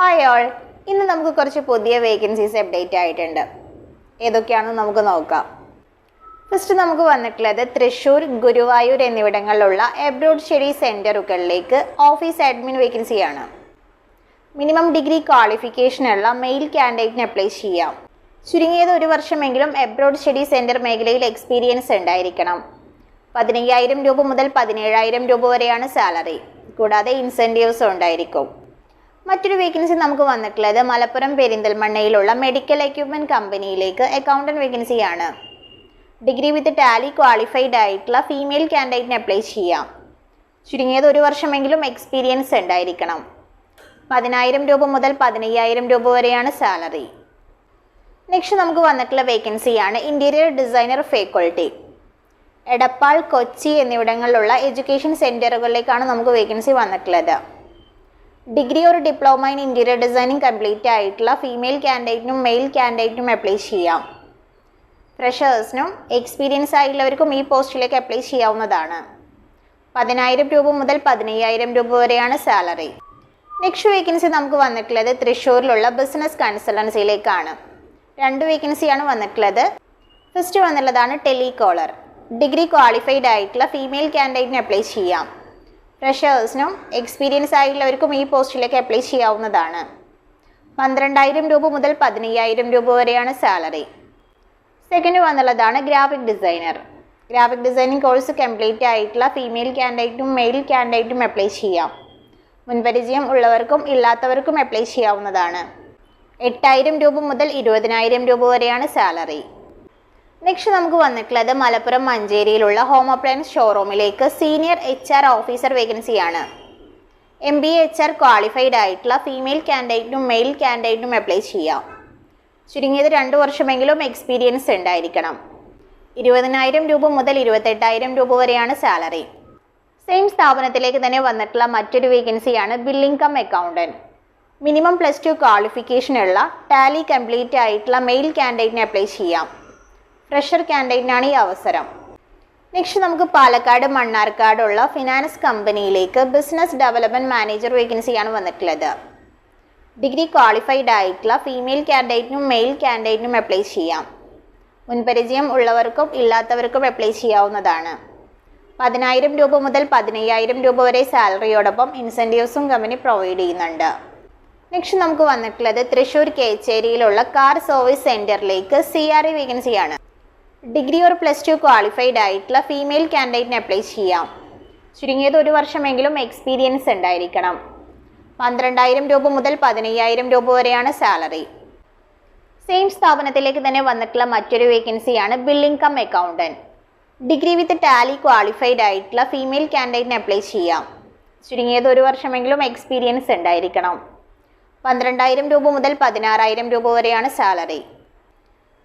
Hi all ഇന്ന് നമുക്ക് കുറച്ച് പുതിയ വേക്കൻസീസ് അപ്ഡേറ്റ് ആയിട്ടുണ്ട്. ഏതൊക്കെയാണെന്ന് നമുക്ക് നോക്കാം. ഫസ്റ്റ് നമുക്ക് വന്നിട്ടുള്ളത് തൃശ്ശൂർ ഗുരുവായൂർ എന്നിവിടങ്ങളിലുള്ള എബ്രോഡ് സ്റ്റഡി സെന്ററുകളിലേക്ക് ഓഫീസ് അഡ്മിൻ വേക്കൻസിയാണ് മിനിമം ഡിഗ്രി ക്വാളിഫിക്കേഷനുള്ള മെയിൽ കാൻഡിഡേറ്റിന് അപ്ലൈ ചെയ്യാം. ചുരുങ്ങിയത് ഒരു വർഷമെങ്കിലും എബ്രോഡ് സ്റ്റഡി സെന്റർ മേഖലയിൽ എക്സ്പീരിയൻസ് ഉണ്ടായിരിക്കണം. പതിനയ്യായിരം രൂപ മുതൽ പതിനേഴായിരം രൂപ വരെയാണ് സാലറി കൂടാതെ ഇൻസെന്റീവ്സും ഉണ്ടായിരിക്കും. മറ്റൊരു വേക്കൻസി നമുക്ക് വന്നിട്ടുള്ളത് മലപ്പുറം പെരിന്തൽമണ്ണയിലുള്ള മെഡിക്കൽ എക്യുപ്മെന്റ് കമ്പനിയിലേക്ക് അക്കൗണ്ടന്റ് വേക്കൻസിയാണ് ഡിഗ്രി വിത്ത് ടാലി ക്വാളിഫൈഡ് ആയിട്ടുള്ള ഫീമെയിൽ കാൻഡിഡേറ്റിന് അപ്ലൈ ചെയ്യാം. ചുരുങ്ങിയത് ഒരു വർഷമെങ്കിലും എക്സ്പീരിയൻസ് ഉണ്ടായിരിക്കണം. പതിനായിരം രൂപ മുതൽ പതിനയ്യായിരം രൂപ വരെയാണ് സാലറി നെക്സ്റ്റ് നമുക്ക് വന്നിട്ടുള്ള വേക്കൻസിയാണ് interior designer faculty Edappal Kochi എന്നിവിടങ്ങളിലുള്ള education സെന്ററുകളിലേക്കാണ് നമുക്ക് വേക്കൻസി വന്നിട്ടുള്ളത്. ഡിഗ്രി ഒരു diploma in interior designing complete ആയിട്ടുള്ള ഫീമെയിൽ കാൻഡിഡേറ്റിനും മെയിൽ കാൻഡിഡേറ്റിനും അപ്ലൈ ചെയ്യാം. ഫ്രഷേഴ്സിനും എക്സ്പീരിയൻസ് ആയിട്ടുള്ളവർക്കും ഈ പോസ്റ്റിലേക്ക് അപ്ലൈ ചെയ്യാവുന്നതാണ്. പതിനായിരം രൂപ മുതൽ പതിനയ്യായിരം രൂപ വരെയാണ് സാലറി നെക്സ്റ്റ് വേക്കൻസി നമുക്ക് വന്നിട്ടുള്ളത് തൃശ്ശൂരിലുള്ള ബിസിനസ് കൺസൾട്ടൻസിയിലേക്കാണ് രണ്ട് വേക്കൻസിയാണ് വന്നിട്ടുള്ളത്. ഫസ്റ്റ് വന്നിട്ടുള്ളതാണ് ടെലികോളർ ഡിഗ്രി ക്വാളിഫൈഡ് ആയിട്ടുള്ള ഫീമെയിൽ കാൻഡിഡേറ്റിന് അപ്ലൈ ചെയ്യാം. ഫ്രഷേഴ്സിനും എക്സ്പീരിയൻസ് ആയിട്ടുള്ളവർക്കും ഈ പോസ്റ്റിലേക്ക് അപ്ലൈ ചെയ്യാവുന്നതാണ്. പന്ത്രണ്ടായിരം രൂപ മുതൽ പതിനയ്യായിരം രൂപ വരെയാണ് salary second വന്നുള്ളതാണ് graphic designer graphic designing course complete ആയിട്ടുള്ള ഫീമെയിൽ കാൻഡിഡേറ്റും മെയിൽ കാൻഡിഡേറ്റും അപ്ലൈ ചെയ്യാം. മുൻപരിചയം ഉള്ളവർക്കും ഇല്ലാത്തവർക്കും അപ്ലൈ ചെയ്യാവുന്നതാണ്. എട്ടായിരം രൂപ മുതൽ ഇരുപതിനായിരം രൂപ വരെയാണ് സാലറി നെക്സ്റ്റ് നമുക്ക് വന്നിട്ടുള്ളത് മലപ്പുറം മഞ്ചേരിയിലുള്ള ഹോം അപ്ലയൻസ് ഷോറൂമിലേക്ക് സീനിയർ എച്ച് ആർ ഓഫീസർ വേക്കൻസിയാണ് M B H R qualified ആയിട്ടുള്ള ഫീമെയിൽ കാൻഡിഡേറ്റിനും മെയിൽ കാൻഡിഡേറ്റിനും അപ്ലൈ ചെയ്യാം. ചുരുങ്ങിയത് രണ്ട് വർഷമെങ്കിലും എക്സ്പീരിയൻസ് ഉണ്ടായിരിക്കണം. ഇരുപതിനായിരം രൂപ മുതൽ ഇരുപത്തെട്ടായിരം രൂപ വരെയാണ് സാലറി സെയിം സ്ഥാപനത്തിലേക്ക് തന്നെ വന്നിട്ടുള്ള മറ്റൊരു വേക്കൻസിയാണ് billing cum accountant minimum plus two ക്വാളിഫിക്കേഷനുള്ള Tally complete ആയിട്ടുള്ള മെയിൽ കാൻഡിഡേറ്റിന് അപ്ലൈ ചെയ്യാം. ഫ്രഷർ ക്യാൻഡൈറ്റിനാണ് ഈ അവസരം. നെക്സ്റ്റ് നമുക്ക് പാലക്കാട് മണ്ണാർക്കാടുള്ള ഫിനാൻസ് കമ്പനിയിലേക്ക് ബിസിനസ് ഡെവലപ്മെന്റ് മാനേജർ വേക്കൻസിയാണ് വന്നിട്ടുള്ളത്. ഡിഗ്രി ക്വാളിഫൈഡ് ആയിട്ടുള്ള ഫീമെയിൽ ക്യാൻഡിഡേറ്റിനും മെയിൽ ക്യാൻഡിഡേറ്റിനും അപ്ലൈ ചെയ്യാം. മുൻപരിചയം ഉള്ളവർക്കും ഇല്ലാത്തവർക്കും അപ്ലൈ ചെയ്യാവുന്നതാണ്. പതിനായിരം രൂപ മുതൽ പതിനയ്യായിരം രൂപ വരെ സാലറിയോടൊപ്പം ഇൻസെന്റീവ്സും കമ്പനി പ്രൊവൈഡ് ചെയ്യുന്നുണ്ട്. നെക്സ്റ്റ് നമുക്ക് വന്നിട്ടുള്ളത് തൃശ്ശൂർ കേച്ചേരിയിലുള്ള കാർ സർവീസ് സെന്ററിലേക്ക് സി ആർ ഇ വേക്കൻസിയാണ് ഡിഗ്രി ഒരു പ്ലസ് ടു ക്വാളിഫൈഡ് ആയിട്ടുള്ള ഫീമെയിൽ കാൻഡിഡേറ്റിന് അപ്ലൈ ചെയ്യാം. ചുരുങ്ങിയത് ഒരു വർഷമെങ്കിലും എക്സ്പീരിയൻസ് ഉണ്ടായിരിക്കണം. പന്ത്രണ്ടായിരം രൂപ മുതൽ പതിനയ്യായിരം രൂപ വരെയാണ് സാലറി സെയിം സ്ഥാപനത്തിലേക്ക് തന്നെ വന്നിട്ടുള്ള മറ്റൊരു വേക്കൻസിയാണ് billing cum accountant degree with Tally qualified ആയിട്ടുള്ള ഫീമെയിൽ കാൻഡിഡേറ്റിന് അപ്ലൈ ചെയ്യാം. ചുരുങ്ങിയത് ഒരു വർഷമെങ്കിലും എക്സ്പീരിയൻസ് ഉണ്ടായിരിക്കണം. പന്ത്രണ്ടായിരം രൂപ മുതൽ പതിനാറായിരം രൂപ വരെയാണ് സാലറി